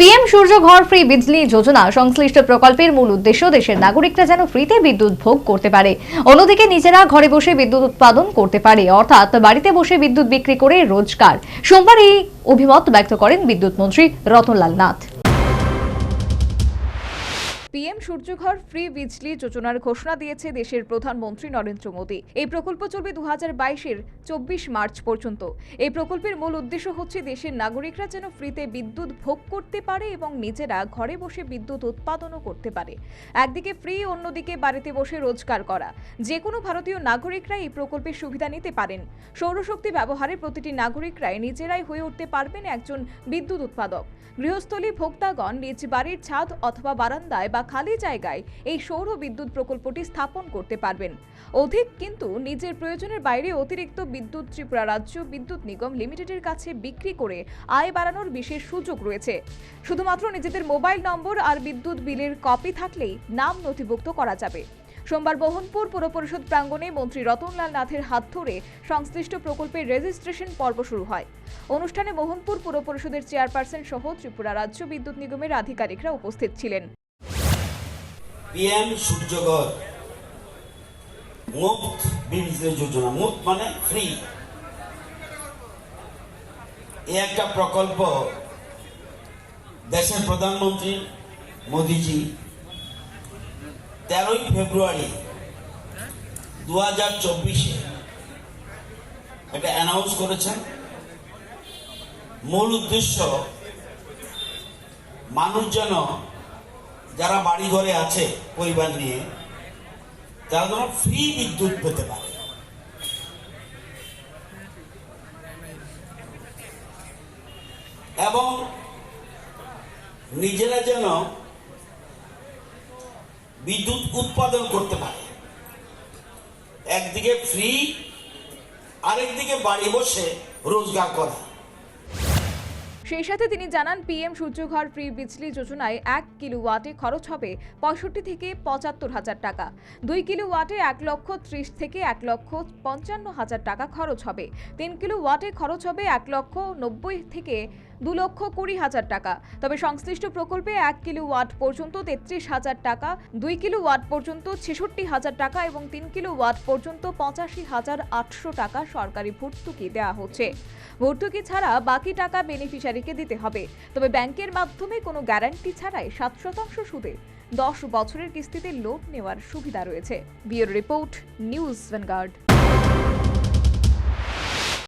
PM সূর্য ঘর free বিজলি যোজনা, সংশ্লিষ্ট প্রকল্পের মূল উদ্দেশ্য দেশের নাগরিকরা যেন ফ্রিতে বিদ্যুৎ ভোগ করতে পারে। অন্যদিকে নিজেরা ঘরে বসে বিদ্যুৎ উৎপাদন করতে পারে, অর্থাৎ বাড়িতে বসে বিদ্যুৎ বিক্রি করে রোজগার। সোমবার এই অভিমত ব্যক্ত করেন বিদ্যুৎ মন্ত্রী রতনলাল নাথ। পিএম সূর্যঘর ফ্রি বিজলি যোজনার ঘোষণা দিয়েছে দেশের প্রধানমন্ত্রী নরেন্দ্র মোদী। এই প্রকল্প চলবে দু হাজার বাইশের চব্বিশ মার্চ পর্যন্ত। এই প্রকল্পের মূল উদ্দেশ্য হচ্ছে দেশের নাগরিকরা যেন ফ্রিতে বিদ্যুৎ ভোগ করতে পারে এবং নিজেরা ঘরে বসে বিদ্যুৎ উৎপাদনও করতে পারে। একদিকে ফ্রি, অন্যদিকে বাড়িতে বসে রোজগার করা। যে কোনো ভারতীয় নাগরিকরা এই প্রকল্পের সুবিধা নিতে পারেন। সৌরশক্তি ব্যবহারে প্রতিটি নাগরিকরাই নিজেরাই হয়ে উঠতে পারবেন একজন বিদ্যুৎ উৎপাদক। গৃহস্থলী, ভোক্তাগণ নিজ বাড়ির ছাদ অথবা বারান্দায় বা খালি জায়গায় এই সৌর বিদ্যুৎ প্রকল্পটি স্থাপন করতে পারবেন। অধিক কিন্তু নিজের প্রয়োজনের বাইরে অতিরিক্ত বিদ্যুৎ ত্রিপুরা রাজ্য বিদ্যুৎ নিগম লিমিটেডের কাছে বিক্রি করে আয় বাড়ানোর বিশেষ সুযোগ রয়েছে। শুধুমাত্র নিজেদের মোবাইল নম্বর আর বিদ্যুৎ বিলের কপি থাকলেই নাম নথিভুক্ত করা যাবে। সোমবার মোহনপুর পুর পরিষদ প্রাঙ্গণে মন্ত্রী রতনলাল নাথের হাত ধরে সংশ্লিষ্ট প্রকল্পের রেজিস্ট্রেশন পর্ব শুরু হয়। অনুষ্ঠানে মোহনপুর পুর পরিষদের চেয়ারপারসন সহ ত্রিপুরা রাজ্য বিদ্যুৎ নিগমের আধিকারিকরা উপস্থিত ছিলেন। পিএম সূর্যঘর মুফত বিজলি যোজনা, মুফত মানে ফ্রি এই একটা প্রকল্প দেশের প্রধানমন্ত্রী মোদিজি তেরোই ফেব্রুয়ারি দু হাজার চব্বিশে এটা অ্যানাউন্স করেছেন। মূল উদ্দেশ্য মানুষ যেন যারা বাড়ি ঘরে আছে পরিবার নিয়ে, তারা যেন ফ্রি বিদ্যুৎ পেতে পারে। এবং নিজেরা যেন বিদ্যুৎ উৎপাদন করতে পারে। একদিকে ফ্রি আরেকদিকে বাড়ি বসে রোজগার করা। সেই সাথে তিনি জানান, পিএম সূর্যঘর ফ্রি বিজলি যোজনায় এক কিলো ওয়াটে খরচ হবে পঁয়ষট্টি থেকে পঁচাত্তর হাজার টাকা। দুই কিলো ওয়াটে এক লক্ষ ত্রিশ থেকে এক লক্ষ পঞ্চান্ন হাজার টাকা খরচ হবে। তিন কিলো ওয়াটে খরচ হবে এক লক্ষ নব্বই থেকে দু লক্ষ কুড়ি হাজার টাকা। তবে সংশ্লিষ্ট প্রকল্পে এক কিলো ওয়াট পর্যন্ত তেত্রিশ হাজার টাকা, দুই কিলো ওয়াট পর্যন্ত ছেষট্টি হাজার টাকা এবং তিন কিলো ওয়াট পর্যন্ত পঁচাশি হাজার আটশো টাকা সরকারি ভর্তুকি দেওয়া হচ্ছে। ভর্তুকি ছাড়া বাকি টাকা বেনিফিশিয়ারিকে দিতে হবে। তবে ব্যাংকের মাধ্যমে কোনো গ্যারান্টি ছাড়াই সাত শতাংশ সুদে দশ বছরের কিস্তিতে লোন নেওয়ার সুবিধা রয়েছে। বিয়ের রিপোর্ট, নিউজ ভ্যানগার্ড।